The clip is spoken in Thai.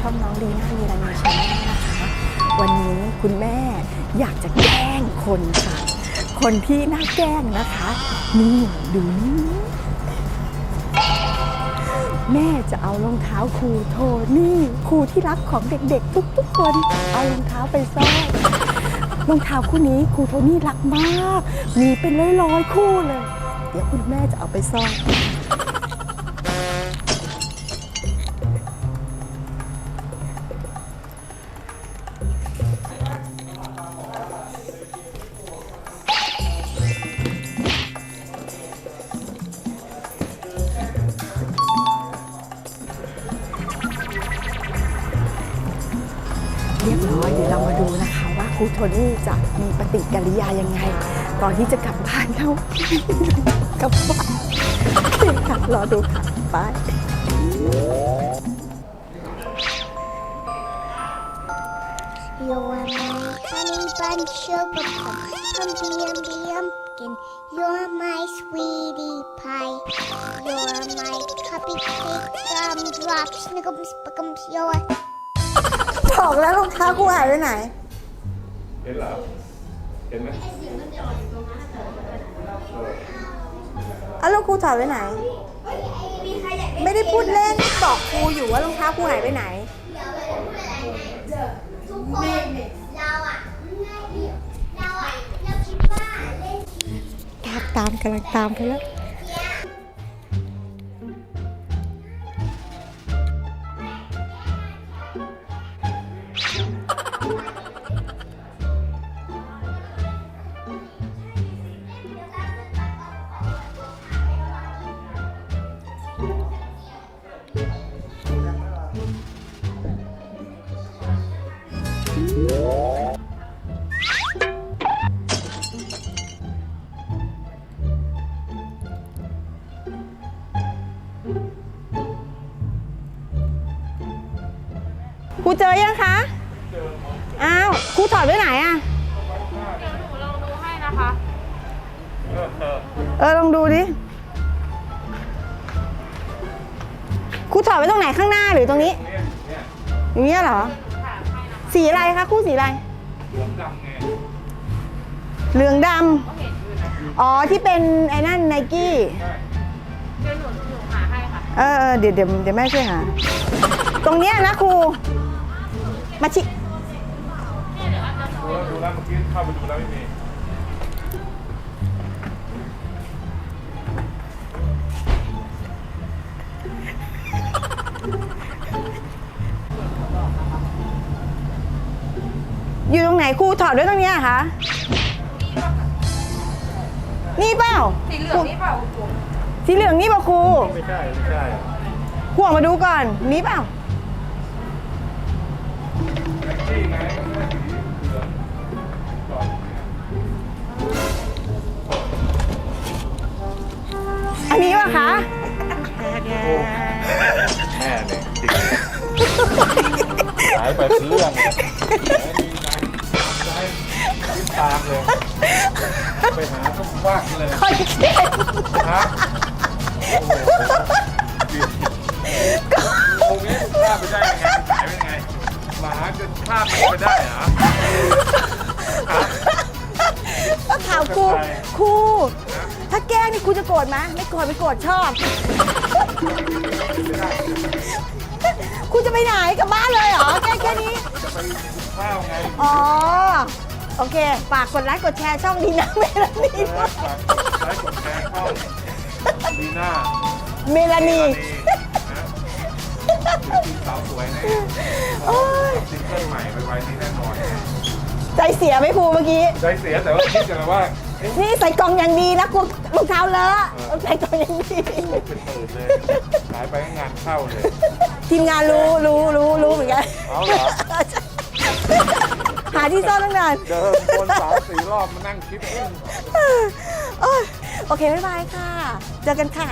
ช่องน้องลีน่ามีรันมีชาแนลนะคะวันนี้คุณแม่อยากจะแกล้งคนค่ะ คนที่น่าแกล้งนะคะ นี่ดูนี่แม่จะเอารองเท้าครูโทนี่ครูที่รักของเด็กๆ ทุกๆคน เอารองเท้าไปซ่อนรองเท้าคู่นี้ครูโทนี่รักมาก มีเป็นร้อยๆคู่เลย เดี๋ยวคุณแม่จะเอาไปซ่อน มาดูนะคะว่าครูโทนี่จะมีปฏิกิริยายังไง ตอนที่จะกลับบ้านเขากลับบ้านรอดูค่ะไปโยมฮันนี่ะปุคคมบียมบียมไป บอกแล้วรองเท้าครูหายไปไหน เห็นเหรอเห็นไหมอ้าวแล้วครูถอดไว้ไหน ไม่ได้พูดเล่นบอกครูอยู่ว่ารองเท้าครูหายไปไหนทุกคนเราอะเราอะเราคิดว่าเล่นตามตามกำลังตามไปแล้ว ครูเจอยังคะ อ้าวครูถอดไว้ไหนอะลองดูให้นะคะ เออลองดูดิครูถอดไว้ตรงไหนข้างหน้าหรือตรงนี้ อย่างเงี้ยเหรอ สีอะไรคะครูสีอะไร เหลืองดำอ๋อที่เป็นไอ้นั่นไนกี้ เดี๋ยวหนูหนูหาให้ค่ะเออเออเดี๋ยวเดี๋ยวเดี๋ยวแม่ช่วยหา ตรงเนี้ยนะครู มาชิ ดูแล้วดูแล้วเมื่อกี้เข้าไปดูแล้วไม่มีอยู่ตรงไหนครูถอดไว้ตรงเนี้ยเหรอคะนี่เปล่า สีเหลืองนี่เปล่าครู สีเหลืองนี่เปล่าครู ไม่ใช่ ไม่ใช่ครูออกมาดูก่อน นี่เปล่านี่ไงไม่ใช่สีเหลืองก่อนอันนี้ป่ะคะแม่เนี่ยจริงหายไปเป็นเรื่องเลยจะให้ยิ้มตามเลย ไปหาก็ว่างเลย คอนเทนต์ฮะโอ้โหต ครูจะโกรธไหมไม่โกรธไม่โกรธชอบครูจะไปไหนกลับบ้านเลยเหรอแค่แค่นี้จะไปกินข้าวไงอ๋อ โอเค ฝากกดไลค์กดแชร์ช่องดีนะเมลานีเอด้อวยฝากไลค์กดแชร์เข้าดีน่าเมลานี นะทีสาวสวยนะโอ้ย ซิงเกิลใหม่ไปไว้ที่แน่นอนใจเสียไหมครูเมื่อกี้ ใจเสียแต่ว่าคิดกันว่าเอ๊ะ นี่ใส่กล่องอย่างดีนะกลัวรองเท้าเลอะใส่กล่องอย่างดี เป็นตื่นเลยหายไปก็งานเข้าเลย ทีมงานรู้รู้รู้รู้เหมือนกันเอาเหรอ หาที่ซ่อนตั้งนานเดินวนสามสี่รอบมานั่งคิดเอ๊ะโอ้ยโอเค บ๊ายบายค่ะ เจอกันค่ะ